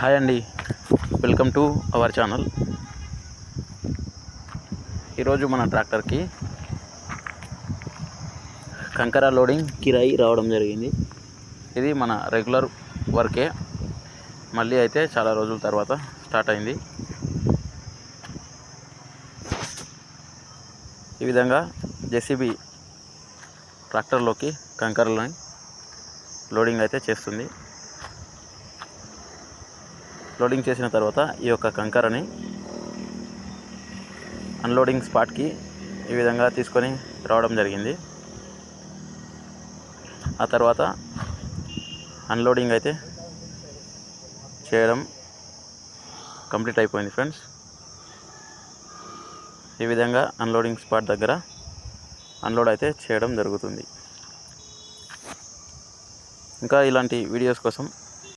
Hi అండి. Welcome to our channel ఈరోజు మన ట్రాక్టర్కి కంకర లోడింగ్ కిరాయి రావడం జరిగింది. ఇది మన రెగ్యులర్ వర్కే మళ్ళీ అయితే చాలా రోజుల తర్వాత స్టార్ట్ అయింది. ఈ విధంగా జెసిబి ట్రాక్టర్లోకి కంకరలోని లోడింగ్ అయితే చేస్తుంది. లోడింగ్ చేసిన తర్వాత ఈ యొక్క కంకరని అన్లోడింగ్ స్పాట్కి ఈ విధంగా తీసుకొని రావడం జరిగింది. ఆ తర్వాత అన్లోడింగ్ అయితే చేయడం కంప్లీట్ అయిపోయింది ఫ్రెండ్స్. ఈ విధంగా అన్లోడింగ్ స్పాట్ దగ్గర అన్లోడ్ అయితే చేయడం జరుగుతుంది. ఇంకా ఇలాంటి వీడియోస్ కోసం